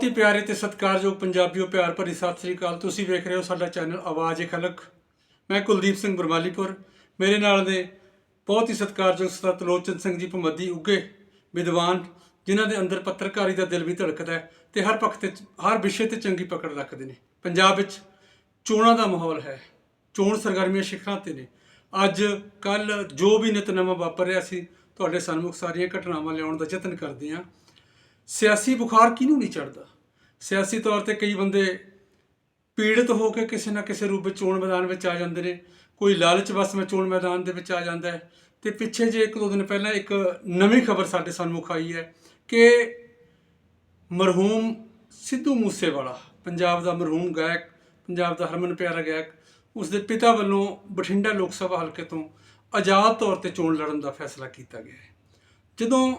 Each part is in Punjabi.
ਬਹੁਤ ਹੀ ਪਿਆਰੇ ਤੇ ਸਤਿਕਾਰਯੋਗ ਪੰਜਾਬੀਓ ਪਿਆਰ ਭਰੀ ਸਤਿ ਸ੍ਰੀ ਅਕਾਲ। ਤੁਸੀਂ ਵੇਖ ਰਹੇ ਹੋ ਸਾਡਾ ਚੈਨਲ ਆਵਾਜ਼ ਏ ਖਲਕ ਮੈਂ ਕੁਲਦੀਪ ਸਿੰਘ ਬਰਮਾਲੀਪੁਰ। ਮੇਰੇ ਨਾਲ ਨੇ ਬਹੁਤ ਹੀ ਸਤਿਕਾਰਯੋਗ ਸਰਦਾਰ ਤਲੋਚਨ ਸਿੰਘ ਜੀ ਭਮੱਦੀ ਉੱਗੇ, ਵਿਦਵਾਨ, ਜਿਨ੍ਹਾਂ ਦੇ ਅੰਦਰ ਪੱਤਰਕਾਰੀ ਦਾ ਦਿਲ ਵੀ ਧੜਕਦਾ ਹੈ ਤੇ ਹਰ ਪੱਖ ਤੇ ਹਰ ਵਿਸ਼ੇ ਤੇ ਚੰਗੀ ਪਕੜ ਰੱਖਦੇ ਨੇ। ਪੰਜਾਬ ਵਿੱਚ ਚੋਣਾਂ ਦਾ ਮਾਹੌਲ ਹੈ। ਚੋਣ ਸਰਗਰਮੀਆਂ ਸਿਖਰਾਂ ਤੇ ਨੇ। ਅੱਜ ਕੱਲ ਜੋ ਵੀ ਨਿਤਨੇਮ ਵਾਪਰ ਰਿਹਾ ਸੀ, ਤੁਹਾਡੇ ਸਨਮੁਖ ਸਾਰੀਆਂ ਘਟਨਾਵਾਂ ਲਿਆਉਣ ਦਾ ਯਤਨ ਕਰਦੇ ਹਾਂ। ਸਿਆਸੀ ਬੁਖਾਰ ਕਿਹਨੂੰ ਨਹੀਂ ਚੜਦਾ ਸਿਆਸੀ ਤੌਰ ਤੇ ਕਈ ਬੰਦੇ ਪੀੜਤ ਹੋ ਕੇ ਕਿਸੇ ਨਾ ਕਿਸੇ ਰੂਪ ਵਿੱਚ ਚੋਣ ਮੈਦਾਨ ਵਿੱਚ ਆ ਜਾਂਦੇ ਨੇ। ਕੋਈ ਲਾਲਚ ਵਸ ਵਿੱਚ ਚੋਣ ਮੈਦਾਨ ਦੇ ਵਿੱਚ ਆ ਜਾਂਦਾ ਹੈ। ਤੇ ਪਿੱਛੇ ਜੇ ਇੱਕ ਦੋ ਦਿਨ ਪਹਿਲਾਂ ਇੱਕ ਨਵੀਂ ਖਬਰ ਸਾਡੇ ਸਾਹਮਣੇ ਆਈ ਹੈ ਕਿ ਮਰਹੂਮ ਸਿੱਧੂ ਮੂਸੇਵਾਲਾ, ਪੰਜਾਬ ਦਾ ਮਰਹੂਮ ਗਾਇਕ, ਪੰਜਾਬ ਦਾ ਹਰਮਨ ਪਿਆਰਾ ਗਾਇਕ ਉਸ ਦੇ ਪਿਤਾ ਵੱਲੋਂ ਬਠਿੰਡਾ ਲੋਕ ਸਭਾ ਹਲਕੇ ਤੋਂ ਆਜ਼ਾਦ ਤੌਰ ਤੇ ਚੋਣ ਲੜਨ ਦਾ ਫੈਸਲਾ ਕੀਤਾ ਗਿਆ ਹੈ। ਜਦੋਂ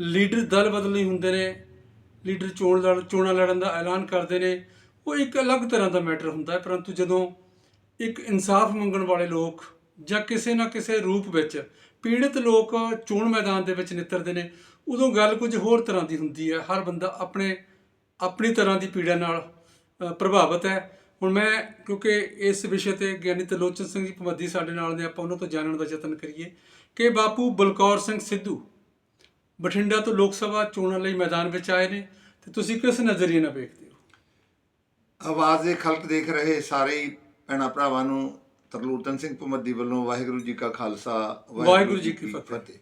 ਲੀਡਰ ਦਲ ਬਦਲੀ ਹੁੰਦੇ ਨੇ ਲੀਡਰ ਚੋਣ ਲੜ, ਚੋਣਾਂ ਲੜਨ ਦਾ ਐਲਾਨ ਕਰਦੇ ਨੇ। ਉਹ ਇੱਕ ਅਲੱਗ ਤਰ੍ਹਾਂ ਦਾ ਮੈਟਰ ਹੁੰਦਾ ਹੈ, ਪਰੰਤੂ ਜਦੋਂ ਇੱਕ ਇਨਸਾਫ ਮੰਗਣ ਵਾਲੇ ਲੋਕ ਜਾਂ ਕਿਸੇ ਨਾ ਕਿਸੇ ਰੂਪ ਵਿੱਚ ਪੀੜਤ ਲੋਕ ਚੋਣ ਮੈਦਾਨ ਦੇ ਵਿੱਚ ਨਿੱਤਰਦੇ ਨੇ, ਉਦੋਂ ਗੱਲ ਕੁਝ ਹੋਰ ਤਰ੍ਹਾਂ ਦੀ ਹੁੰਦੀ ਹੈ। ਹਰ ਬੰਦਾ ਆਪਣੇ, ਆਪਣੀ ਤਰ੍ਹਾਂ ਦੀ ਪੀੜਾ ਨਾਲ ਪ੍ਰਭਾਵਿਤ ਹੈ। ਹੁਣ ਮੈਂ, ਕਿਉਂਕਿ ਇਸ ਵਿਸ਼ੇ ਤੇ ਗਿਆਨੀ ਤਲੋਚਨ ਸਿੰਘ ਜੀ ਭਮੱਦੀ ਸਾਡੇ ਨਾਲ ਨੇ, ਆਪਾਂ ਉਹਨਾਂ ਤੋਂ ਜਾਣਨ ਦਾ ਯਤਨ ਕਰੀਏ ਕਿ ਬਾਪੂ ਬਲਕੌਰ ਸਿੰਘ ਸਿੱਧੂ ਬਠਿੰਡਾ ਤੋਂ ਲੋਕ ਸਭਾ ਚੋਣਾਂ ਲਈ ਮੈਦਾਨ ਵਿੱਚ ਆਏ ਨੇ ਤੇ ਤੁਸੀਂ ਕਿਸ ਨਜ਼ਰੀਏ ਨਾਲ ਵੇਖਦੇ ਹੋ? ਆਵਾਜ਼ ਦੇ ਖਲਕ ਦੇਖ ਰਹੇ ਸਾਰੇ ਭੈਣਾਂ ਭਰਾਵਾਂ ਨੂੰ ਤਰਲੂਤਨ ਸਿੰਘ ਭਮੱਦੀ ਵੱਲੋਂ ਵਾਹਿਗੁਰੂ ਜੀ ਕਾ ਖਾਲਸਾ ਵਾਹਿਗੁਰੂ ਜੀ ਕੀ ਫਤਿਹ।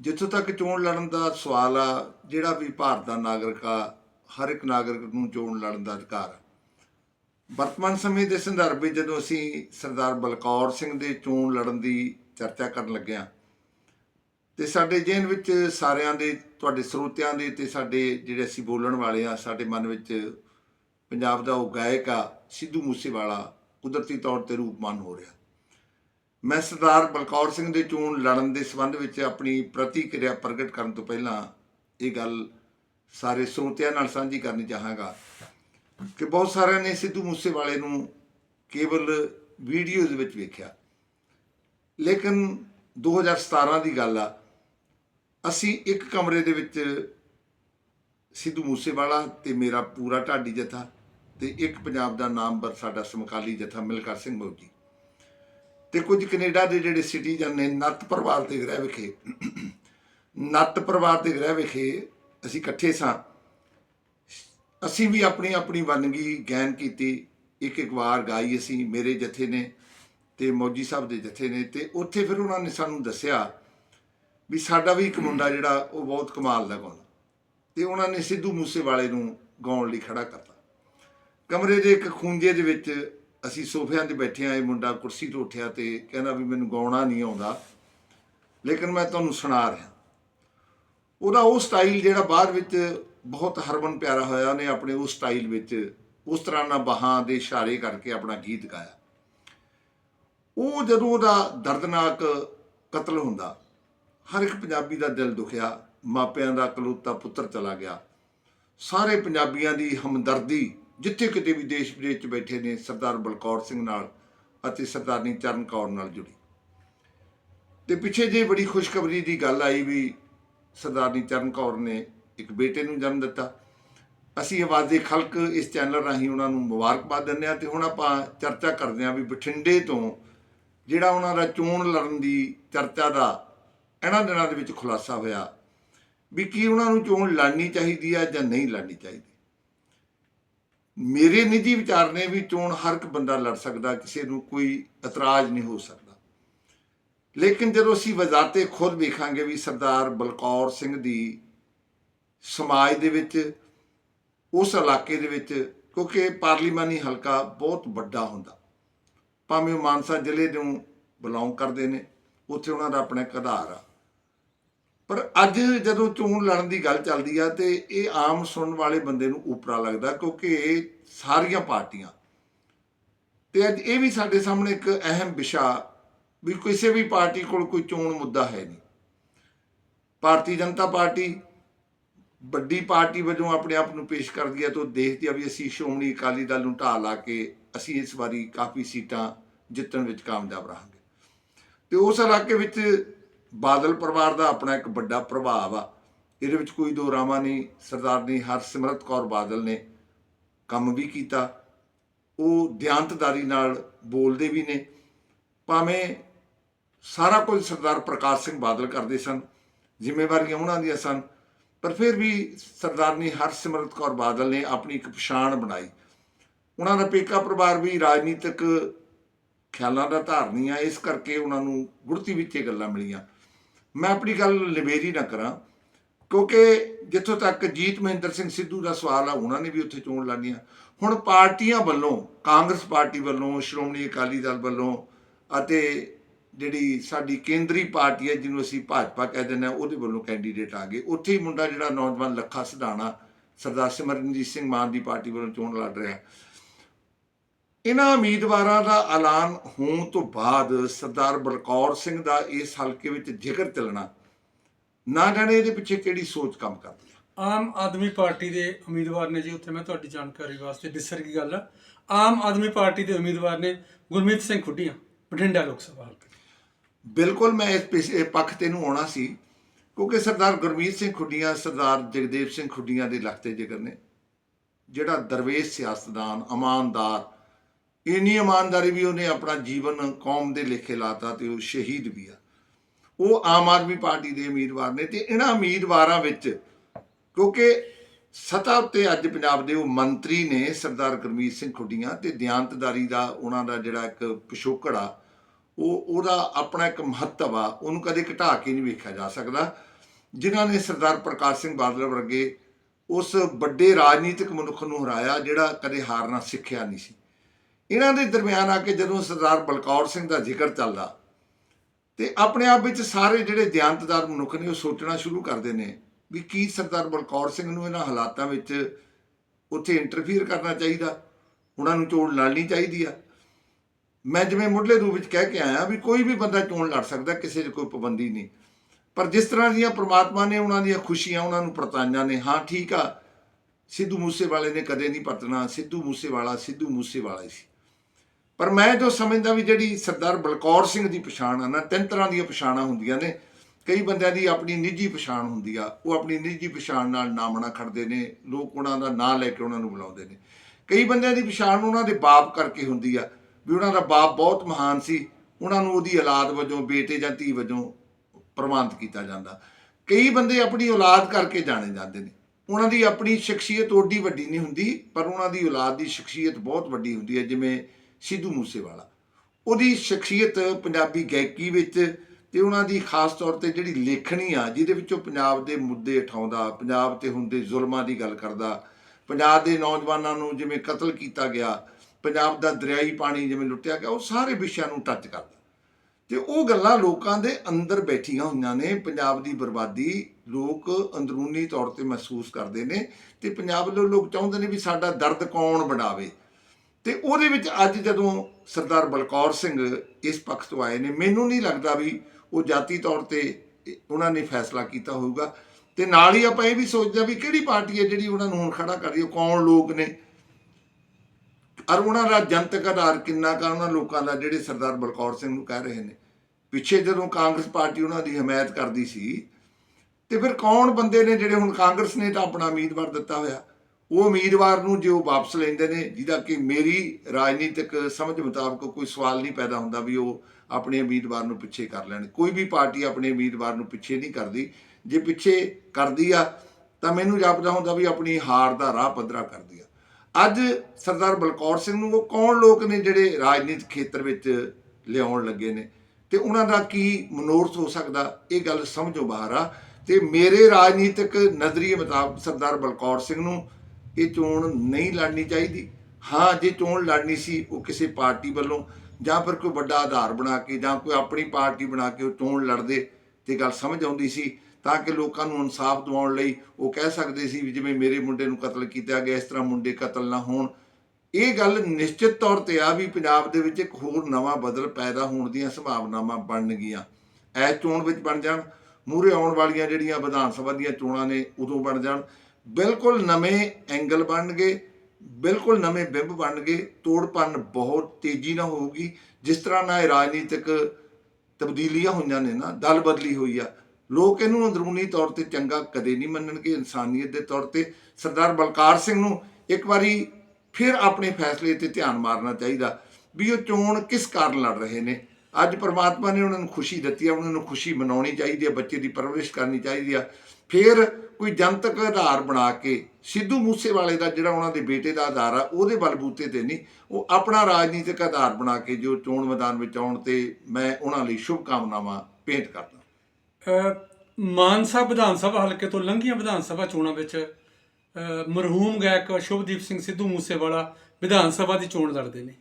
ਜਿੱਥੋਂ ਤੱਕ ਚੋਣ ਲੜਨ ਦਾ ਸਵਾਲ ਆ ਜਿਹੜਾ ਵੀ ਭਾਰਤ ਦਾ ਨਾਗਰਿਕ ਆ ਹਰ ਇੱਕ ਨਾਗਰਿਕ ਨੂੰ ਚੋਣ ਲੜਨ ਦਾ ਅਧਿਕਾਰ ਆ। ਵਰਤਮਾਨ ਸਮੇਂ ਦੇ ਸੰਦਰਭ ਵਿੱਚ ਜਦੋਂ ਅਸੀਂ ਸਰਦਾਰ ਬਲਕੌਰ ਸਿੰਘ ਦੇ ਚੋਣ ਲੜਨ ਦੀ ਚਰਚਾ ਕਰਨ ਲੱਗੇ ਹਾਂ ਤੇ ਸਾਡੇ ਜੇਨ ਵਿੱਚ ਸਾਰਿਆਂ ਦੇ, ਤੁਹਾਡੇ ਸਰੋਤਿਆਂ ਦੇ ਤੇ ਸਾਡੇ ਜਿਹੜੇ ਅਸੀਂ ਬੋਲਣ ਵਾਲੇ ਆ, ਸਾਡੇ ਮਨ ਵਿੱਚ ਪੰਜਾਬ ਦਾ ਉਹ ਗਾਇਕ ਆ, ਸਿੱਧੂ ਮੂਸੇਵਾਲਾ ਕੁਦਰਤੀ ਤੌਰ ਤੇ ਰੂਪਮਾਨ ਹੋ ਰਿਹਾ। ਮੈਂ ਸਰਦਾਰ ਬਲਕੌਰ ਸਿੰਘ ਦੇ ਚੋਣ ਲੜਨ ਦੇ ਸੰਬੰਧ ਵਿੱਚ ਆਪਣੀ ਪ੍ਰਤੀਕਿਰਿਆ ਪ੍ਰਗਟ ਕਰਨ ਤੋਂ ਪਹਿਲਾਂ ਇਹ ਗੱਲ ਸਾਰੇ ਸਰੋਤਿਆਂ ਨਾਲ ਸਾਂਝੀ ਕਰਨੀ ਚਾਹਾਂਗਾ ਕਿ ਬਹੁਤ ਸਾਰਿਆਂ ਨੇ ਸਿੱਧੂ ਮੂਸੇਵਾਲੇ ਨੂੰ ਕੇਵਲ ਵੀਡੀਓਜ਼ ਵਿੱਚ ਵੇਖਿਆ। ਲੇਕਿਨ 2017 ਦੀ ਗੱਲ ਆ ਅਸੀਂ ਇੱਕ ਕਮਰੇ ਦੇ ਵਿੱਚ ਸਿੱਧੂ ਮੂਸੇਵਾਲਾ ਤੇ ਮੇਰਾ ਪੂਰਾ ਢਾਡੀ ਜਥਾ ਤੇ ਇੱਕ ਪੰਜਾਬ ਦਾ ਨਾਮਵਰ ਸਾਡਾ ਸਮਕਾਲੀ ਜਥਾ ਮਿਲਕਰ ਸਿੰਘ ਮੋਜੀ ਤੇ ਕੁਝ ਕੈਨੇਡਾ ਦੇ ਜਿਹੜੇ ਸਿਟੀਜ਼ਨ ਨੇ, ਨੱਤ ਪਰਿਵਾਰ ਦੇ ਗ੍ਰਹਿ ਵਿਖੇ, ਨੱਤ ਪਰਿਵਾਰ ਦੇ ਗ੍ਰਹਿ ਵਿਖੇ ਅਸੀਂ ਇਕੱਠੇ ਸਾਂ। ਅਸੀਂ ਵੀ ਆਪਣੀ ਆਪਣੀ ਵੰਨਗੀ ਗੈਨ ਕੀਤੀ, ਇੱਕ ਇੱਕ ਵਾਰ ਗਾਈ ਅਸੀਂ, ਮੇਰੇ ਜਥੇ ਨੇ ਤੇ ਮੌਜੀ ਸਾਹਿਬ ਦੇ ਜਥੇ ਨੇ ਤੇ ਉੱਥੇ ਫਿਰ ਉਹਨਾਂ ਨੇ ਸਾਨੂੰ ਦੱਸਿਆ ਵੀ ਸਾਡਾ ਵੀ ਇੱਕ ਮੁੰਡਾ ਜਿਹੜਾ ਉਹ ਬਹੁਤ ਕਮਾਲ ਦਾ ਗਾਉਂਦਾ। ਤੇ ਉਹਨਾਂ ਨੇ ਸਿੱਧੂ ਮੂਸੇਵਾਲੇ ਨੂੰ ਗਾਉਣ ਲਈ ਖੜਾ ਕਰਤਾ। ਕਮਰੇ ਦੇ ਇੱਕ ਖੂੰਜੇ ਦੇ ਵਿੱਚ ਅਸੀਂ ਸੋਫਿਆਂ ਤੇ ਬੈਠੇ ਆਂ ਇਹ ਮੁੰਡਾ ਕੁਰਸੀ ਤੋਂ ਉੱਠਿਆ ਤੇ ਕਹਿੰਦਾ ਵੀ ਮੈਨੂੰ ਗਾਉਣਾ ਨਹੀਂ ਆਉਂਦਾ। ਲੇਕਿਨ ਮੈਂ ਤੁਹਾਨੂੰ ਸੁਣਾ ਰਿਹਾ। ਉਹਦਾ ਉਹ ਸਟਾਈਲ ਜਿਹੜਾ ਬਾਅਦ ਵਿੱਚ ਬਹੁਤ ਹਰਮਨ ਪਿਆਰਾ ਹੋਇਆ, ਉਹਨੇ ਆਪਣੇ ਉਸ ਸਟਾਈਲ ਵਿੱਚ ਉਸ ਤਰ੍ਹਾਂ ਨਾਲ ਬਾਹਾਂ ਦੇ ਇਸ਼ਾਰੇ ਕਰਕੇ ਆਪਣਾ ਗੀਤ ਗਾਇਆ। ਉਹ ਜਦੋਂ ਉਹਦਾ ਦਰਦਨਾਕ ਕਤਲ ਹੁੰਦਾ ਹਰ ਇੱਕ ਪੰਜਾਬੀ ਦਾ ਦਿਲ ਦੁਖਿਆ, ਮਾਪਿਆਂ ਦਾ ਕਲੂਤਾ ਪੁੱਤਰ ਚਲਾ ਗਿਆ। ਸਾਰੇ ਪੰਜਾਬੀਆਂ ਦੀ ਹਮਦਰਦੀ ਜਿੱਥੇ ਕਿਤੇ ਵੀ ਦੇਸ਼ ਵਿਦੇਸ਼ 'ਚ ਬੈਠੇ ਨੇ, ਸਰਦਾਰ ਬਲਕੌਰ ਸਿੰਘ ਨਾਲ ਅਤੇ ਸਰਦਾਰਨੀ ਚਰਨ ਕੌਰ ਨਾਲ ਜੁੜੀ। ਤੇ ਪਿੱਛੇ ਜੇ ਬੜੀ ਖੁਸ਼ਖਬਰੀ ਦੀ ਗੱਲ ਆਈ ਵੀ ਸਰਦਾਰਨੀ ਚਰਨ ਕੌਰ ਨੇ ਇੱਕ ਬੇਟੇ ਨੂੰ ਜਨਮ ਦਿੱਤਾ। ਅਸੀਂ ਆਵਾਜ਼ੇ ਖਲਕ ਇਸ ਚੈਨਲ ਰਾਹੀਂ ਉਹਨਾਂ ਨੂੰ ਮੁਬਾਰਕਬਾਦ ਦਿੰਦੇ ਹਾਂ ਤੇ ਹੁਣ ਆਪਾਂ ਚਰਚਾ ਕਰਦੇ ਹਾਂ ਵੀ ਬਠਿੰਡੇ ਤੋਂ ਜਿਹੜਾ ਉਹਨਾਂ ਦਾ ਚੋਣ ਲੜਨ ਦੀ ਚਰਚਾ ਦਾ ਇਹਨਾਂ ਦਿਨਾਂ ਦੇ ਵਿੱਚ ਖੁਲਾਸਾ ਹੋਇਆ ਵੀ ਕੀ ਉਹਨਾਂ ਨੂੰ ਚੋਣ ਲੜਨੀ ਚਾਹੀਦੀ ਹੈ ਜਾਂ ਨਹੀਂ ਲੜਨੀ ਚਾਹੀਦੀ। ਮੇਰੇ ਨਿੱਜੀ ਵਿਚਾਰ ਨੇ ਵੀ ਚੋਣ ਹਰ ਇੱਕ ਬੰਦਾ ਲੜ ਸਕਦਾ, ਕਿਸੇ ਨੂੰ ਕੋਈ ਇਤਰਾਜ਼ ਨਹੀਂ ਹੋ ਸਕਦਾ। ਲੇਕਿਨ ਜਦੋਂ ਅਸੀਂ ਵਜ਼ਾਤੇ ਖੁਦ ਵੇਖਾਂਗੇ ਵੀ ਸਰਦਾਰ ਬਲਕੌਰ ਸਿੰਘ ਦੀ ਸਮਾਜ ਦੇ ਵਿੱਚ, ਉਸ ਇਲਾਕੇ ਦੇ ਵਿੱਚ, ਕਿਉਂਕਿ ਪਾਰਲੀਮਾਨੀ ਹਲਕਾ ਬਹੁਤ ਵੱਡਾ ਹੁੰਦਾ। ਭਾਵੇਂ ਉਹ ਮਾਨਸਾ ਜ਼ਿਲ੍ਹੇ ਨੂੰ ਬਿਲੋਂਗ ਕਰਦੇ ਨੇ, ਉੱਥੇ ਉਹਨਾਂ ਦਾ ਆਪਣਾ ਇੱਕ ਆਧਾਰ ਆ। ਪਰ ਅੱਜ ਜਦੋਂ ਚੋਣ ਲੜਨ ਦੀ ਗੱਲ ਚੱਲਦੀ ਆ ਤੇ ਇਹ ਆਮ ਸੁਣਨ ਵਾਲੇ ਬੰਦੇ ਨੂੰ ਉਪਰਾ ਲੱਗਦਾ ਕਿਉਂਕਿ ਇਹ ਸਾਰੀਆਂ ਪਾਰਟੀਆਂ। ਤੇ ਅੱਜ ਇਹ ਵੀ ਸਾਡੇ ਸਾਹਮਣੇ ਇੱਕ ਅਹਿਮ ਵਿਸ਼ਾ ਵੀ ਕਿਸੇ ਵੀ ਪਾਰਟੀ ਕੋਲ ਕੋਈ ਚੋਣ ਮੁੱਦਾ ਹੈ ਨਹੀਂ। ਭਾਰਤੀ ਜਨਤਾ ਪਾਰਟੀ ਵੱਡੀ ਪਾਰਟੀ ਵਜੋਂ ਆਪਣੇ ਆਪ ਨੂੰ ਪੇਸ਼ ਕਰਦੀ ਹੈ ਤਾਂ ਉਹ ਦੇਖਦੀ ਆ ਵੀ ਅਸੀਂ ਸ਼੍ਰੋਮਣੀ ਅਕਾਲੀ ਦਲ ਨੂੰ ਢਾਹ ਲਾ ਕੇ ਅਸੀਂ ਇਸ ਵਾਰੀ ਕਾਫੀ ਸੀਟਾਂ ਜਿੱਤਣ ਵਿੱਚ ਕਾਮਯਾਬ ਰਹਾਂਗੇ। ਤੇ ਉਸ ਇਲਾਕੇ ਵਿੱਚ ਬਾਦਲ ਪਰਿਵਾਰ ਦਾ ਆਪਣਾ ਇੱਕ ਵੱਡਾ ਪ੍ਰਭਾਵ ਆ। ਇਹਦੇ ਵਿੱਚ ਕੋਈ ਦੋ ਰਾਵਾਂ ਨਹੀਂ ਸਰਦਾਰਨੀ ਹਰਸਿਮਰਤ ਕੌਰ ਬਾਦਲ ਨੇ ਕੰਮ ਵੀ ਕੀਤਾ। ਉਹ ਦਿਆਂਤਦਾਰੀ ਨਾਲ ਬੋਲਦੇ ਵੀ ਨੇ। ਭਾਵੇਂ ਸਾਰਾ ਕੁਝ ਸਰਦਾਰ ਪ੍ਰਕਾਸ਼ ਸਿੰਘ ਬਾਦਲ ਕਰਦੇ ਸਨ, ਜ਼ਿੰਮੇਵਾਰੀਆਂ ਉਹਨਾਂ ਦੀਆਂ ਸਨ, ਪਰ ਫਿਰ ਵੀ ਸਰਦਾਰਨੀ ਹਰਸਿਮਰਤ ਕੌਰ ਬਾਦਲ ਨੇ ਆਪਣੀ ਇੱਕ ਪਛਾਣ ਬਣਾਈ। ਉਹਨਾਂ ਦਾ ਪੇਕਾ ਪਰਿਵਾਰ ਵੀ ਰਾਜਨੀਤਿਕ ਖਿਆਲਾਂ ਦਾ ਧਾਰਨੀ ਆ। ਇਸ ਕਰਕੇ ਉਹਨਾਂ ਨੂੰ ਗੁੜਤੀ ਵਿੱਚ ਇਹ ਗੱਲਾਂ ਮਿਲੀਆਂ। ਮੈਂ ਆਪਣੀ ਗੱਲ ਲਿਬੇਰੀ ਨਾ ਕਰਾਂ, ਕਿਉਂਕਿ ਜਿੱਥੋਂ ਤੱਕ ਜੀਤ ਮਹਿੰਦਰ ਸਿੰਘ ਸਿੱਧੂ ਦਾ ਸਵਾਲ ਆ, ਉਹਨਾਂ ਨੇ ਵੀ ਉੱਥੇ ਚੋਣ ਲੜਨੀਆਂ। ਹੁਣ ਪਾਰਟੀਆਂ ਵੱਲੋਂ, ਕਾਂਗਰਸ ਪਾਰਟੀ ਵੱਲੋਂ, ਸ਼੍ਰੋਮਣੀ ਅਕਾਲੀ ਦਲ ਵੱਲੋਂ ਅਤੇ ਜਿਹੜੀ ਸਾਡੀ ਕੇਂਦਰੀ ਪਾਰਟੀ ਹੈ, ਜਿਹਨੂੰ ਅਸੀਂ ਭਾਜਪਾ ਕਹਿ ਦਿੰਦੇ ਹਾਂ, ਉਹਦੇ ਵੱਲੋਂ ਕੈਂਡੀਡੇਟ ਆ ਗਏ। ਉੱਥੇ ਹੀ ਮੁੰਡਾ ਜਿਹੜਾ ਨੌਜਵਾਨ ਲੱਖਾ ਸਿਧਾਣਾ, ਸਰਦਾਰ ਸਿਮਰਨਜੀਤ ਸਿੰਘ ਮਾਨ ਦੀ ਪਾਰਟੀ ਵੱਲੋਂ ਚੋਣ ਲੜ ਰਿਹਾ। ਇਹਨਾਂ ਉਮੀਦਵਾਰਾਂ ਦਾ ਐਲਾਨ ਹੋਣ ਤੋਂ ਬਾਅਦ ਸਰਦਾਰ ਬਲਕੌਰ ਸਿੰਘ ਦਾ ਇਸ ਹਲਕੇ ਵਿੱਚ ਜ਼ਿਕਰ ਚੱਲਣਾ ਨਾ ਜਾਣੇ ਇਹਦੇ ਪਿੱਛੇ ਕਿਹੜੀ ਸੋਚ ਕੰਮ ਕਰਦੀ ਹੈ ਆਮ ਆਦਮੀ ਪਾਰਟੀ ਦੇ ਉਮੀਦਵਾਰ ਨੇ ਜੀ ਉੱਥੇ ਮੈਂ ਤੁਹਾਡੀ ਜਾਣਕਾਰੀ ਵਾਸਤੇ ਡਿਸਰ ਕੀ ਗੱਲ ਆ। ਆਮ ਆਦਮੀ ਪਾਰਟੀ ਦੇ ਉਮੀਦਵਾਰ ਨੇ ਗੁਰਮੀਤ ਸਿੰਘ ਖੁੱਡੀਆਂ ਬਠਿੰਡਾ ਲੋਕ ਸਭਾ ਹਲਕੇ ਬਿਲਕੁਲ ਮੈਂ ਇਸ ਪੱਖ ਤੇ ਨੂੰ ਆਉਣਾ ਸੀ ਕਿਉਂਕਿ ਸਰਦਾਰ ਗੁਰਮੀਤ ਸਿੰਘ ਖੁੱਡੀਆਂ ਸਰਦਾਰ ਜਗਦੇਵ ਸਿੰਘ ਖੁੱਡੀਆਂ ਦੇ ਲਖਤੇ ਜਿਗਰ ਨੇ ਜਿਹੜਾ ਦਰਵੇਸ਼ ਸਿਆਸਤਦਾਨ ਇਮਾਨਦਾਰ ਇੰਨੀ ਇਮਾਨਦਾਰੀ ਵੀ ਉਹਨੇ ਆਪਣਾ ਜੀਵਨ ਕੌਮ ਦੇ ਲੇਖੇ ਲਾਤਾ ਤੇ ਉਹ ਸ਼ਹੀਦ ਵੀ ਆ। ਉਹ ਆਮ ਆਦਮੀ ਪਾਰਟੀ ਦੇ ਉਮੀਦਵਾਰ ਨੇ ਤੇ ਇਹਨਾਂ ਉਮੀਦਵਾਰਾਂ ਵਿੱਚ ਕਿਉਂਕਿ ਸਤਾ ਉੱਤੇ ਅੱਜ ਪੰਜਾਬ ਦੇ ਉਹ ਮੰਤਰੀ ਨੇ ਸਰਦਾਰ ਗੁਰਮੀਤ ਸਿੰਘ ਖੁੱਡੀਆਂ ਤੇ ਦਿਆਂਤਦਾਰੀ ਦਾ ਉਹਨਾਂ ਦਾ ਜਿਹੜਾ ਇੱਕ ਪਿਛੋਕੜ ਆ, ਉਹ ਉਹਦਾ ਆਪਣਾ ਇੱਕ ਮਹੱਤਵ ਆ, ਉਹਨੂੰ ਕਦੇ ਘਟਾ ਕੇ ਨਹੀਂ ਵੇਖਿਆ ਜਾ ਸਕਦਾ। ਜਿਨ੍ਹਾਂ ਨੇ ਸਰਦਾਰ ਪ੍ਰਕਾਸ਼ ਸਿੰਘ ਬਾਦਲ ਵਰਗੇ ਉਸ ਵੱਡੇ ਰਾਜਨੀਤਿਕ ਮਨੁੱਖ ਨੂੰ ਹਰਾਇਆ, ਜਿਹੜਾ ਕਦੇ ਹਾਰਨਾ ਸਿੱਖਿਆ ਨਹੀਂ ਸੀ। ਇਹਨਾਂ ਦੇ ਦਰਮਿਆਨ ਆ ਕੇ ਜਦੋਂ ਸਰਦਾਰ ਬਲਕੌਰ ਸਿੰਘ ਦਾ ਜ਼ਿਕਰ ਚੱਲਦਾ, ਤੇ ਆਪਣੇ ਆਪ ਵਿੱਚ ਸਾਰੇ ਜਿਹੜੇ ਦਿਆਂਤਦਾਰ ਮਨੁੱਖ ਨੇ, ਉਹ ਸੋਚਣਾ ਸ਼ੁਰੂ ਕਰਦੇ ਨੇ ਵੀ ਕੀ ਸਰਦਾਰ ਬਲਕੌਰ ਸਿੰਘ ਨੂੰ ਇਹਨਾਂ ਹਾਲਾਤਾਂ ਵਿੱਚ ਉੱਥੇ ਇੰਟਰਫੀਅਰ ਕਰਨਾ ਚਾਹੀਦਾ, ਉਹਨਾਂ ਨੂੰ ਚੋਣ ਲੜਨੀ ਚਾਹੀਦੀ ਆ। ਮੈਂ ਜਿਵੇਂ ਮੁੱਢਲੇ ਰੂਪ ਵਿੱਚ ਕਹਿ ਕੇ ਆਇਆ ਵੀ ਕੋਈ ਵੀ ਬੰਦਾ ਚੋਣ ਲੜ ਸਕਦਾ, ਕਿਸੇ 'ਚ ਕੋਈ ਪਾਬੰਦੀ ਨਹੀਂ। ਪਰ ਜਿਸ ਤਰ੍ਹਾਂ ਦੀਆਂ ਪ੍ਰਮਾਤਮਾ ਨੇ ਉਹਨਾਂ ਦੀਆਂ ਖੁਸ਼ੀਆਂ, ਉਹਨਾਂ ਨੂੰ ਪ੍ਰਤਾਈਆਂ ਨੇ, ਹਾਂ ਠੀਕ ਆ, ਸਿੱਧੂ ਮੂਸੇਵਾਲੇ ਨੇ ਕਦੇ ਨਹੀਂ ਪਰਤਣਾ, ਸਿੱਧੂ ਮੂਸੇਵਾਲਾ ਸਿੱਧੂ ਮੂਸੇਵਾਲਾ ਸੀ। ਪਰ ਮੈਂ ਜੋ ਸਮਝਦਾ ਵੀ ਜਿਹੜੀ ਸਰਦਾਰ ਬਲਕੌਰ ਸਿੰਘ ਦੀ ਪਛਾਣ ਆ ਨਾ, ਤਿੰਨ ਤਰ੍ਹਾਂ ਦੀਆਂ ਪਛਾਣਾਂ ਹੁੰਦੀਆਂ ਨੇ। ਕਈ ਬੰਦਿਆਂ ਦੀ ਆਪਣੀ ਨਿੱਜੀ ਪਛਾਣ ਹੁੰਦੀ ਆ, ਉਹ ਆਪਣੀ ਨਿੱਜੀ ਪਛਾਣ ਨਾਲ ਨਾਮਣਾ ਖੜਦੇ ਨੇ, ਲੋਕ ਉਹਨਾਂ ਦਾ ਨਾਂ ਲੈ ਕੇ ਉਹਨਾਂ ਨੂੰ ਬੁਲਾਉਂਦੇ ਨੇ। ਕਈ ਬੰਦਿਆਂ ਦੀ ਪਛਾਣ ਉਹਨਾਂ ਦੇ ਬਾਪ ਕਰਕੇ ਹੁੰਦੀ ਆ, ਵੀ ਉਹਨਾਂ ਦਾ ਬਾਪ ਬਹੁਤ ਮਹਾਨ ਸੀ, ਉਹਨਾਂ ਨੂੰ ਉਹਦੀ ਔਲਾਦ ਵਜੋਂ, ਬੇਟੇ ਜਾਂ ਧੀ ਵਜੋਂ ਪ੍ਰਵਾਨਿਤ ਕੀਤਾ ਜਾਂਦਾ। ਕਈ ਬੰਦੇ ਆਪਣੀ ਔਲਾਦ ਕਰਕੇ ਜਾਣੇ ਜਾਂਦੇ ਨੇ। ਉਹਨਾਂ ਦੀ ਆਪਣੀ ਸ਼ਖਸੀਅਤ ਓਡੀ ਵੱਡੀ ਨਹੀਂ ਹੁੰਦੀ, ਪਰ ਉਹਨਾਂ ਦੀ ਔਲਾਦ ਦੀ ਸ਼ਖਸੀਅਤ ਬਹੁਤ ਵੱਡੀ ਹੁੰਦੀ ਹੈ, ਜਿਵੇਂ ਸਿੱਧੂ ਮੂਸੇਵਾਲਾ। ਉਹਦੀ ਸ਼ਖਸੀਅਤ ਪੰਜਾਬੀ ਗਾਇਕੀ ਵਿੱਚ ਤੇ ਉਹਨਾਂ ਦੀ ਖਾਸ ਤੌਰ ਤੇ ਜਿਹੜੀ ਲੇਖਣੀ ਆ, ਜਿਹਦੇ ਵਿੱਚੋਂ ਪੰਜਾਬ ਦੇ ਮੁੱਦੇ ਉਠਾਉਂਦਾ, ਪੰਜਾਬ ਤੇ ਹੁੰਦੇ ਜ਼ੁਲਮਾਂ ਦੀ ਗੱਲ ਕਰਦਾ, ਪੰਜਾਬ ਦੇ ਨੌਜਵਾਨਾਂ ਨੂੰ ਜਿਵੇਂ ਕਤਲ ਕੀਤਾ ਗਿਆ, ਪੰਜਾਬ ਦਾ ਦਰਿਆਈ ਪਾਣੀ ਜਿਵੇਂ ਲੁੱਟਿਆ ਗਿਆ, ਉਹ ਸਾਰੇ ਵਿਸ਼ਿਆਂ ਨੂੰ ਟੱਚ ਕਰਦਾ। ਤੇ ਉਹ ਗੱਲਾਂ ਲੋਕਾਂ ਦੇ ਅੰਦਰ ਬੈਠੀਆਂ ਹੋਈਆਂ ਨੇ, ਪੰਜਾਬ ਦੀ ਬਰਬਾਦੀ ਲੋਕ ਅੰਦਰੂਨੀ ਤੌਰ ਤੇ ਮਹਿਸੂਸ ਕਰਦੇ ਨੇ ਤੇ ਪੰਜਾਬ ਦੇ ਲੋਕ ਚਾਹੁੰਦੇ ਨੇ ਵੀ ਸਾਡਾ ਦਰਦ ਕੌਣ ਬਣਾਵੇ। ਤੇ ਉਹਦੇ ਵਿੱਚ ਅੱਜ ਜਦੋਂ ਸਰਦਾਰ ਬਲਕੌਰ ਸਿੰਘ ਇਸ ਪੱਖ ਤੋਂ ਆਏ ਨੇ, ਮੈਨੂੰ ਨਹੀਂ ਲੱਗਦਾ ਵੀ ਉਹ ਜਾਤੀ ਤੌਰ ਤੇ ਉਹਨਾਂ ਨੇ ਫੈਸਲਾ ਕੀਤਾ ਹੋਊਗਾ। ਤੇ ਨਾਲ ਹੀ ਆਪਾਂ ਇਹ ਵੀ ਸੋਚਦੇ ਹਾਂ ਵੀ ਕਿਹੜੀ ਪਾਰਟੀ ਹੈ ਜਿਹੜੀ ਉਹਨਾਂ ਨੂੰ ਹੁਣ ਖੜਾ ਕਰ ਰਹੀ ਹੈ ਕੌਣ ਲੋਕ ਨੇ? ਔਰ ਉਹਨਾਂ ਦਾ ਜਨਤਕ ਆਧਾਰ ਕਿੰਨਾ ਕਾ ਉਹਨਾਂ ਲੋਕਾਂ ਦਾ ਜਿਹੜੇ ਸਰਦਾਰ ਬਲਕੌਰ ਸਿੰਘ ਨੂੰ ਕਹਿ ਰਹੇ ਨੇ। ਪਿੱਛੇ ਜਦੋਂ ਕਾਂਗਰਸ ਪਾਰਟੀ ਉਹਨਾਂ ਦੀ ਹਮਾਇਤ ਕਰਦੀ ਸੀ, ਤੇ ਫਿਰ ਕੌਣ ਬੰਦੇ ਨੇ ਜਿਹੜੇ ਹੁਣ ਕਾਂਗਰਸ ਨੇ ਤਾਂ ਆਪਣਾ ਉਮੀਦਵਾਰ ਦਿੱਤਾ ਹੋਇਆ? ਉਹ ਉਮੀਦਵਾਰ ਨੂੰ ਜੇ ਉਹ ਵਾਪਸ ਲੈਂਦੇ ਨੇ, ਜਿਹਦਾ ਕਿ ਮੇਰੀ ਰਾਜਨੀਤਿਕ ਸਮਝ ਮੁਤਾਬਕ ਕੋਈ ਸਵਾਲ ਨਹੀਂ ਪੈਦਾ ਹੁੰਦਾ ਵੀ ਉਹ ਆਪਣੇ ਉਮੀਦਵਾਰ ਨੂੰ ਪਿੱਛੇ ਕਰ ਲੈਣ। ਕੋਈ ਵੀ ਪਾਰਟੀ ਆਪਣੇ ਉਮੀਦਵਾਰ ਨੂੰ ਪਿੱਛੇ ਨਹੀਂ ਕਰਦੀ। ਜੇ ਪਿੱਛੇ ਕਰਦੀ ਆ, ਤਾਂ ਮੈਨੂੰ ਜਾਪਦਾ ਹੁੰਦਾ ਵੀ ਆਪਣੀ ਹਾਰ ਦਾ ਰਾਹ ਪੱਧਰਾ ਕਰਦੀ ਆ। ਅੱਜ ਸਰਦਾਰ ਬਲਕੌਰ ਸਿੰਘ ਨੂੰ ਉਹ ਕੌਣ ਲੋਕ ਨੇ ਜਿਹੜੇ ਰਾਜਨੀਤਿਕ ਖੇਤਰ ਵਿੱਚ ਲਿਆਉਣ ਲੱਗੇ ਨੇ? ਤੇ ਉਹਨਾਂ ਦਾ ਕੀ ਮਨੋਰਥ ਹੋ ਸਕਦਾ? ਇਹ ਗੱਲ ਸਮਝੋ ਬਾਹਰ ਆ। ਤੇ ਮੇਰੇ ਰਾਜਨੀਤਿਕ ਨਜ਼ਰੀਏ ਮੁਤਾਬਕ ਸਰਦਾਰ ਬਲਕੌਰ ਸਿੰਘ ਨੂੰ ਇਹ ਚੋਣ ਨਹੀਂ ਲੜਨੀ ਚਾਹੀਦੀ। ਹਾਂ, ਜੇ ਚੋਣ ਲੜਨੀ ਸੀ, ਉਹ ਕਿਸੇ ਪਾਰਟੀ ਵੱਲੋਂ ਜਾਂ ਫਿਰ ਕੋਈ ਵੱਡਾ ਆਧਾਰ ਬਣਾ ਕੇ ਜਾਂ ਕੋਈ ਆਪਣੀ ਪਾਰਟੀ ਬਣਾ ਕੇ ਉਹ ਚੋਣ ਲੜਦੇ ਤੇ ਗੱਲ ਸਮਝ ਆਉਂਦੀ ਸੀ, ਤਾਂ ਕਿ ਲੋਕਾਂ ਨੂੰ ਇਨਸਾਫ ਦਿਵਾਉਣ ਲਈ ਉਹ ਕਹਿ ਸਕਦੇ ਸੀ ਵੀ ਜਿਵੇਂ ਮੇਰੇ ਮੁੰਡੇ ਨੂੰ ਕਤਲ ਕੀਤਾ ਗਿਆ, ਇਸ ਤਰ੍ਹਾਂ ਮੁੰਡੇ ਕਤਲ ਨਾ ਹੋਣ। ਇਹ ਗੱਲ ਨਿਸ਼ਚਿਤ ਤੌਰ ਤੇ ਆ ਵੀ ਪੰਜਾਬ ਦੇ ਵਿੱਚ ਇੱਕ ਹੋਰ ਨਵਾਂ ਬਦਲ ਪੈਦਾ ਹੋਣ ਦੀਆਂ ਸੰਭਾਵਨਾਵਾਂ ਬਣ ਗਈਆਂ। ਐਸ ਚੋਣ ਵਿੱਚ ਬਣ ਜਾਣ। ਮੂਰੇ ਆਉਣ ਵਾਲੀਆਂ ਜਿਹੜੀਆਂ ਵਿਧਾਨ ਸਭਾ ਦੀਆਂ ਚੋਣਾਂ ਨੇ, ਉਦੋਂ ਬਣ ਜਾਣ। ਬਿਲਕੁਲ ਨਵੇਂ ਐਂਗਲ ਬਣਨਗੇ ਬਿਲਕੁਲ ਨਵੇਂ ਬਿੰਬ ਬਣਨਗੇ ਤੋੜਪੰਨ ਬਹੁਤ ਤੇਜ਼ੀ ਨਾਲ ਹੋਊਗੀ। ਜਿਸ ਤਰ੍ਹਾਂ ਨਾਲ ਇਹ ਰਾਜਨੀਤਿਕ ਤਬਦੀਲੀਆਂ ਹੋਈਆਂ ਨੇ ਨਾ, ਦਲ ਬਦਲੀ ਹੋਈ ਆ, ਲੋਕ ਇਹਨੂੰ ਅੰਦਰੂਨੀ ਤੌਰ ਤੇ ਚੰਗਾ ਕਦੇ ਨਹੀਂ ਮੰਨਣਗੇ, ਇਨਸਾਨੀਅਤ ਦੇ ਤੌਰ ਤੇ। ਸਰਦਾਰ ਬਲਕਾਰ ਸਿੰਘ ਨੂੰ ਇੱਕ ਵਾਰੀ ਫਿਰ ਆਪਣੇ ਫੈਸਲੇ ਤੇ ਧਿਆਨ ਮਾਰਨਾ ਚਾਹੀਦਾ ਵੀ ਉਹ ਚੋਣ ਕਿਸ ਕਾਰਨ ਲੜ ਰਹੇ ਨੇ। ਅੱਜ ਪ੍ਰਮਾਤਮਾ ਨੇ ਉਹਨਾਂ ਨੂੰ ਖੁਸ਼ੀ ਦਿੱਤੀ ਆ, ਉਹਨਾਂ ਨੂੰ ਖੁਸ਼ੀ ਮਨਾਉਣੀ ਚਾਹੀਦੀ ਹੈ ਬੱਚੇ ਦੀ ਪਰਵਰਿਸ਼ ਕਰਨੀ ਚਾਹੀਦੀ ਆ। ਫਿਰ ਕੋਈ ਜਨਤਕ ਆਧਾਰ ਬਣਾ ਕੇ ਸਿੱਧੂ ਮੂਸੇਵਾਲੇ ਦਾ ਜਿਹੜਾ ਉਹਨਾਂ ਦੇ ਬੇਟੇ ਦਾ ਆਧਾਰ ਆ, ਉਹਦੇ ਬਲਬੂਤੇ ਤੇ ਨਹੀਂ, ਉਹ ਆਪਣਾ ਰਾਜਨੀਤਿਕ ਆਧਾਰ ਬਣਾ ਕੇ ਜੋ ਚੋਣ ਮੈਦਾਨ ਵਿੱਚ ਆਉਣ ਤੇ ਮੈਂ ਉਹਨਾਂ ਲਈ ਸ਼ੁਭ ਕਾਮਨਾਵਾਂ ਭੇਂਟ ਕਰਦਾ। ਮਾਨਸਾ ਵਿਧਾਨ ਸਭਾ ਹਲਕੇ ਤੋਂ ਲੰਘੀਆਂ ਵਿਧਾਨ ਸਭਾ ਚੋਣਾਂ ਵਿੱਚ ਮਰਹੂਮ ਗਾਇਕ ਸ਼ੁਭਦੀਪ ਸਿੰਘ ਸਿੱਧੂ ਮੂਸੇਵਾਲਾ ਵਿਧਾਨ ਸਭਾ ਦੀ ਚੋਣ ਲੜਦੇ ਨੇ।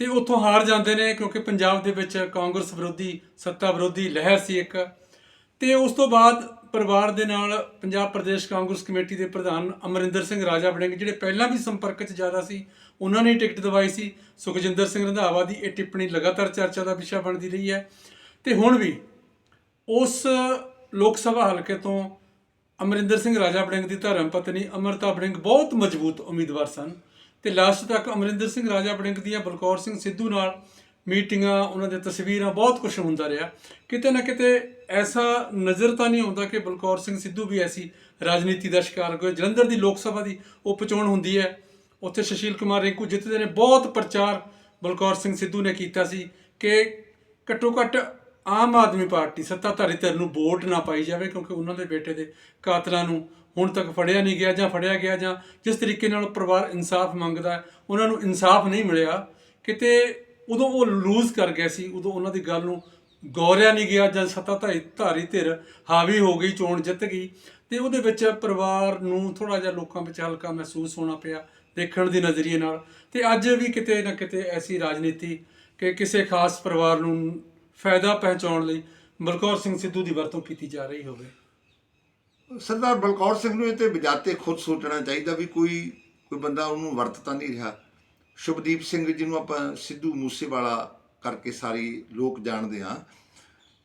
ਤੇ ਉੱਥੋਂ ਹਾਰ ਜਾਂਦੇ ਨੇ ਕਿਉਂਕਿ ਪੰਜਾਬ ਦੇ ਵਿੱਚ ਕਾਂਗਰਸ ਵਿਰੋਧੀ, ਸੱਤਾ ਵਿਰੋਧੀ ਲਹਿਰ ਸੀ ਇੱਕ। ਤੇ ਉਸ ਤੋਂ ਬਾਅਦ ਪਰਿਵਾਰ ਦੇ ਨਾਲ ਪੰਜਾਬ ਪ੍ਰਦੇਸ਼ ਕਾਂਗਰਸ ਕਮੇਟੀ ਦੇ ਪ੍ਰਧਾਨ ਅਮਰਿੰਦਰ ਸਿੰਘ ਰਾਜਾ ਵੜਿੰਗ, ਜਿਹੜੇ ਪਹਿਲਾਂ ਵੀ ਸੰਪਰਕ 'ਚ ਜ਼ਿਆਦਾ ਸੀ, ਉਹਨਾਂ ਨੇ ਟਿਕਟ ਦਵਾਈ ਸੀ। ਸੁਖਜਿੰਦਰ ਸਿੰਘ ਰੰਧਾਵਾ ਦੀ ਇਹ ਟਿੱਪਣੀ ਲਗਾਤਾਰ ਚਰਚਾ ਦਾ ਵਿਸ਼ਾ ਬਣਦੀ ਰਹੀ ਹੈ। ਤੇ ਹੁਣ ਵੀ ਉਸ ਲੋਕ ਸਭਾ ਹਲਕੇ ਤੋਂ ਅਮਰਿੰਦਰ ਸਿੰਘ ਰਾਜਾ ਵੜਿੰਗ ਦੀ ਧਰਮ ਪਤਨੀ ਅਮਰਤਾ ਵੜਿੰਗ ਬਹੁਤ ਮਜ਼ਬੂਤ ਉਮੀਦਵਾਰ ਸਨ। ਤੇ ਲਾਸਟ ਤੱਕ ਅਮਰਿੰਦਰ ਸਿੰਘ ਰਾਜਾ ਵੜਿੰਗ ਦੀਆਂ ਬਲਕੌਰ ਸਿੰਘ ਸਿੱਧੂ ਨਾਲ ਮੀਟਿੰਗਾਂ, ਉਹਨਾਂ ਦੇ ਤਸਵੀਰਾਂ, ਬਹੁਤ ਕੁਝ ਹੁੰਦਾ ਰਿਹਾ। ਕਿਤੇ ਨਾ ਕਿਤੇ ਐਸਾ ਨਜ਼ਰ ਤਾਂ ਨਹੀਂ ਆਉਂਦਾ ਕਿ ਬਲਕੌਰ ਸਿੰਘ ਸਿੱਧੂ ਵੀ ਐਸੀ ਰਾਜਨੀਤੀ ਦਾ ਸ਼ਿਕਾਰ ਹੋਏ। ਜਲੰਧਰ ਦੀ ਲੋਕ ਸਭਾ ਦੀ ਉਪਚੋਣ ਹੁੰਦੀ ਹੈ। ਉੱਥੇ ਸੁਸ਼ੀਲ ਕੁਮਾਰ ਰਿੰਕੂ ਜਿੱਤਦੇ ਨੇ। ਬਹੁਤ ਪ੍ਰਚਾਰ ਬਲਕੌਰ ਸਿੰਘ ਸਿੱਧੂ ਨੇ ਕੀਤਾ ਸੀ ਕਿ ਘੱਟੋ ਘੱਟ ਆਮ ਆਦਮੀ ਪਾਰਟੀ, ਸੱਤਾਧਾਰੀ ਧਿਰ ਨੂੰ ਵੋਟ ਨਾ ਪਾਈ ਜਾਵੇ ਕਿਉਂਕਿ ਉਹਨਾਂ ਦੇ ਬੇਟੇ ਦੇ ਕਾਤਲਾਂ ਨੂੰ ਹੁਣ ਤੱਕ ਫੜਿਆ ਨਹੀਂ ਗਿਆ ਜਾਂ ਫੜਿਆ ਗਿਆ ਜਾਂ ਜਿਸ ਤਰੀਕੇ ਨਾਲ ਪਰਿਵਾਰ ਇਨਸਾਫ ਮੰਗਦਾ ਉਹਨਾਂ ਨੂੰ ਇਨਸਾਫ ਨਹੀਂ ਮਿਲਿਆ। ਕਿਤੇ ਉਦੋਂ ਉਹ ਲੂਜ਼ ਕਰ ਗਏ ਸੀ, ਉਦੋਂ ਉਹਨਾਂ ਦੀ ਗੱਲ ਨੂੰ ਗੌਰਿਆ ਨਹੀਂ ਗਿਆ ਜਾਂ ਸੱਤਾਧਾਰੀ ਧਾਰੀ, ਧਿਰ ਹਾਵੀ ਹੋ ਗਈ, ਚੋਣ ਜਿੱਤ ਗਈ। ਤੇ ਉਹਦੇ ਵਿੱਚ ਪਰਿਵਾਰ ਨੂੰ ਥੋੜਾ ਜਿਹਾ ਲੋਕਾਂ ਵਿੱਚ ਹਲਕਾ ਮਹਿਸੂਸ ਹੋਣਾ ਪਿਆ, ਦੇਖਣ ਦੇ ਨਜ਼ਰੀਏ ਨਾਲ। ਤੇ ਅੱਜ ਵੀ ਕਿਤੇ ਨਾ ਕਿਤੇ ਐਸੀ ਰਾਜਨੀਤੀ ਕਿ ਕਿਸੇ ਖਾਸ ਪਰਿਵਾਰ ਨੂੰ ਫਾਇਦਾ ਪਹੁੰਚਾਉਣ ਲਈ ਬਲਕੌਰ ਸਿੰਘ ਸਿੱਧੂ ਦੀ ਵਰਤੋਂ ਕੀਤੀ ਜਾ ਰਹੀ ਹੋਵੇ। ਸਰਦਾਰ ਬਲਕੌਰ ਸਿੰਘ ਨੂੰ ਇਹ ਤੇ ਬਜਾਤੇ ਖੁਦ ਸੋਚਣਾ ਚਾਹੀਦਾ ਵੀ ਕੋਈ ਕੋਈ ਬੰਦਾ ਉਹਨੂੰ ਵਰਤ ਤਾਂ ਨਹੀਂ ਰਿਹਾ। ਸ਼ੁਭਦੀਪ ਸਿੰਘ ਜਿਹਨੂੰ ਆਪਾਂ ਸਿੱਧੂ ਮੂਸੇਵਾਲਾ ਕਰਕੇ ਸਾਰੇ ਲੋਕ ਜਾਣਦੇ ਆ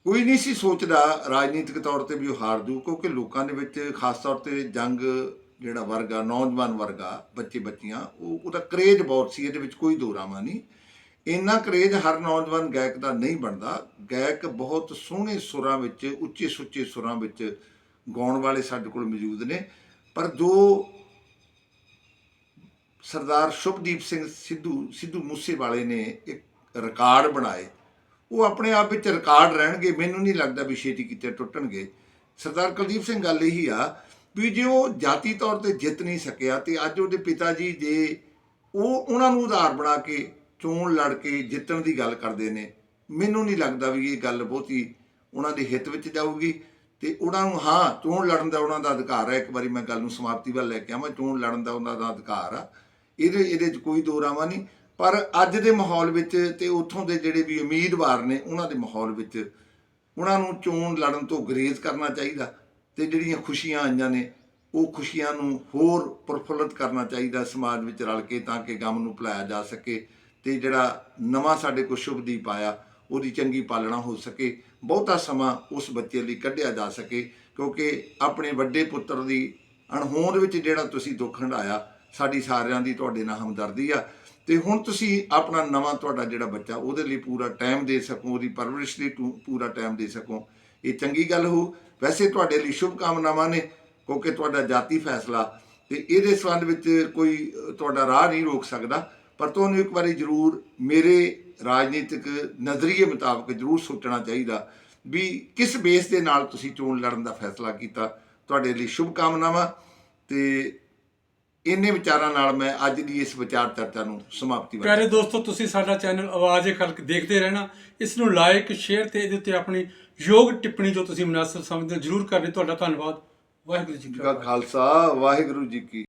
ਕੋਈ ਨਹੀਂ ਸੀ ਸੋਚਦਾ ਰਾਜਨੀਤਿਕ ਤੌਰ ਤੇ ਵੀ ਉਹ ਹਾਰ ਜੂ, ਕਿਉਂਕਿ ਲੋਕਾਂ ਦੇ ਵਿੱਚ ਖਾਸ ਤੌਰ ਤੇ ਜੰਗ ਜਿਹੜਾ ਵਰਗ ਆ, ਨੌਜਵਾਨ ਵਰਗਾ ਬੱਚੇ ਬੱਚੀਆਂ, ਉਹ ਉਹਦਾ ਕਰੇਜ ਬਹੁਤ ਸੀ, ਇਹਦੇ ਵਿੱਚ ਕੋਈ ਦੋਰਾਮਾ ਨਹੀਂ। ਇੰਨਾ ਕਰੇਜ ਹਰ ਨੌਜਵਾਨ ਗਾਇਕ ਦਾ ਨਹੀਂ ਬਣਦਾ। ਗਾਇਕ ਬਹੁਤ ਸੋਹਣੇ ਸੁਰਾਂ ਵਿੱਚ, ਉੱਚੇ ਸੁੱਚੇ ਸੁਰਾਂ ਵਿੱਚ ਗਾਉਣ ਵਾਲੇ ਸਾਡੇ ਕੋਲ ਮੌਜੂਦ ਨੇ। ਪਰ ਜੋ ਸਰਦਾਰ ਸ਼ੁਭਦੀਪ ਸਿੰਘ ਸਿੱਧੂ ਸਿੱਧੂ ਮੂਸੇਵਾਲੇ ਨੇ ਇੱਕ ਰਿਕਾਰਡ ਬਣਾਏ। ਉਹ ਆਪਣੇ ਆਪ ਵਿੱਚ ਰਿਕਾਰਡ ਰਹਿਣਗੇ, ਮੈਨੂੰ ਨਹੀਂ ਲੱਗਦਾ ਵੀ ਛੇਤੀ ਕਿਤੇ ਟੁੱਟਣਗੇ। ਸਰਦਾਰ ਕੁਲਦੀਪ ਸਿੰਘ ਗੱਲ ਇਹੀ ਆ ਵੀ ਜੇ ਉਹ ਜਾਤੀ ਤੌਰ ਤੇ ਜਿੱਤ ਨਹੀਂ ਸਕਿਆ ਤੇ ਅੱਜ ਉਹਦੇ ਪਿਤਾ ਜੀ ਜੇ ਉਹ ਉਹਨਾਂ ਨੂੰ ਉਧਾਰ ਬਣਾ ਕੇ ਚੋਣ ਲੜ ਕੇ ਜਿੱਤਣ ਦੀ ਗੱਲ ਕਰਦੇ ਨੇ। ਮੈਨੂੰ ਨਹੀਂ ਲੱਗਦਾ ਵੀ ਇਹ ਗੱਲ ਬਹੁਤੀ ਉਹਨਾਂ ਦੇ ਹਿੱਤ ਵਿੱਚ ਜਾਊਗੀ ਤੇ ਉਹਨਾਂ ਨੂੰ ਹਾਂ, ਚੋਣ ਲੜਨ ਦਾ ਉਹਨਾਂ ਦਾ ਅਧਿਕਾਰ ਹੈ। ਇੱਕ ਵਾਰੀ ਮੈਂ ਗੱਲ ਨੂੰ ਸਮਾਪਤੀ ਵੱਲ ਲੈ ਕੇ ਆਵਾਂ। ਚੋਣ ਲੜਨ ਦਾ ਉਹਨਾਂ ਦਾ ਅਧਿਕਾਰ ਆ। ਇਹਦੇ ਇਹਦੇ 'ਚ ਕੋਈ ਦੋ ਰਾਵਾਂ ਨਹੀਂ। ਪਰ ਅੱਜ ਦੇ ਮਾਹੌਲ ਵਿੱਚ ਤੇ ਉੱਥੋਂ ਦੇ ਜਿਹੜੇ ਵੀ ਉਮੀਦਵਾਰ ਨੇ, ਉਹਨਾਂ ਦੇ ਮਾਹੌਲ ਵਿੱਚ ਉਹਨਾਂ ਨੂੰ ਚੋਣ ਲੜਨ ਤੋਂ ਗਰੇਜ਼ ਕਰਨਾ ਚਾਹੀਦਾ ਤੇ ਜਿਹੜੀਆਂ ਖੁਸ਼ੀਆਂ ਆਈਆਂ ਨੇ, ਉਹ ਖੁਸ਼ੀਆਂ ਨੂੰ ਹੋਰ ਪ੍ਰਫੁੱਲਤ ਕਰਨਾ ਚਾਹੀਦਾ ਸਮਾਜ ਵਿੱਚ ਰਲ ਕੇ ਤਾਂ ਕਿ ਗਮ ਨੂੰ ਭੁਲਾਇਆ ਜਾ ਸਕੇ ਤੇ ਜਿਹੜਾ ਨਵਾਂ ਸਾਡੇ ਕੋਲ ਸ਼ੁਭਦੀਪ ਆਇਆ, ਉਹਦੀ ਚੰਗੀ ਪਾਲਣਾ ਹੋ ਸਕੇ। ਬਹੁਤਾ ਸਮਾਂ ਉਸ ਬੱਚੇ ਲਈ ਕੱਢਿਆ ਜਾ ਸਕੇ ਕਿਉਂਕਿ ਆਪਣੇ ਵੱਡੇ ਪੁੱਤਰ ਦੀ ਅਣਹੋਂਦ ਵਿੱਚ ਜਿਹੜਾ ਤੁਸੀਂ ਦੁੱਖ ਹੰਢਾਇਆ ਸਾਡੀ ਸਾਰਿਆਂ ਦੀ, ਤੁਹਾਡੇ ਨਾਲ ਹਮਦਰਦੀ ਆ। ਤੇ ਹੁਣ ਤੁਸੀਂ ਆਪਣਾ ਨਵਾਂ ਤੁਹਾਡਾ ਜਿਹੜਾ ਬੱਚਾ, ਉਹਦੇ ਲਈ ਪੂਰਾ ਟਾਈਮ ਦੇ ਸਕੋ, ਉਹਦੀ ਪਰਵਰਿਸ਼ ਲਈ ਟੂ- ਪੂਰਾ ਟਾਈਮ ਦੇ ਸਕੋ। ਇਹ ਚੰਗੀ ਗੱਲ ਹੋ ਵੈਸੇ ਤੁਹਾਡੇ ਲਈ ਸ਼ੁਭ ਕਾਮਨਾਵਾਂ ਨੇ, ਕਿਉਂਕਿ ਤੁਹਾਡਾ ਜਾਤੀ ਫੈਸਲਾ, ਤੇ ਇਹਦੇ ਸੰਬੰਧ ਵਿੱਚ ਕੋਈ ਤੁਹਾਡਾ ਰਾਹ ਨਹੀਂ ਰੋਕ ਸਕਦਾ। ਪਰ ਤੁਹਾਨੂੰ ਇੱਕ ਵਾਰੀ ਜ਼ਰੂਰ ਮੇਰੇ ਰਾਜਨੀਤਿਕ ਨਜ਼ਰੀਏ ਮੁਤਾਬਕ ਜ਼ਰੂਰ ਸੋਚਣਾ ਚਾਹੀਦਾ ਵੀ ਕਿਸ ਬੇਸ ਦੇ ਨਾਲ ਤੁਸੀਂ ਚੋਣ ਲੜਨ ਦਾ ਫੈਸਲਾ ਕੀਤਾ। ਤੁਹਾਡੇ ਲਈ ਸ਼ੁਭ ਕਾਮਨਾਵਾਂ ਤੇ ਇੰਨੇ ਵਿਚਾਰਾਂ ਨਾਲ ਮੈਂ ਅੱਜ ਦੀ ਇਸ ਵਿਚਾਰ ਚਰਚਾ ਨੂੰ ਸਮਾਪਤੀ ਵਾਂ ਪਿਆਰੇ ਦੋਸਤੋ ਤੁਸੀਂ ਸਾਡਾ ਚੈਨਲ ਆਵਾਜ਼ ਏ ਖਲਕ ਦੇਖਦੇ ਰਹਿਣਾ। ਇਸ ਨੂੰ ਲਾਈਕ ਸ਼ੇਅਰ ਤੇ ਇਹਦੇ ਉੱਤੇ ਆਪਣੀ ਯੋਗ ਟਿੱਪਣੀ ਜੋ ਤੁਸੀਂ ਮناسب ਸਮਝਦੇ ਹੋ ਜਰੂਰ ਕਰਨੀ। ਤੁਹਾਡਾ ਧੰਨਵਾਦ। ਵਾਹਿਗੁਰੂ ਜੀ ਕਾ ਖਾਲਸਾ ਵਾਹਿਗੁਰੂ ਜੀ ਕੀ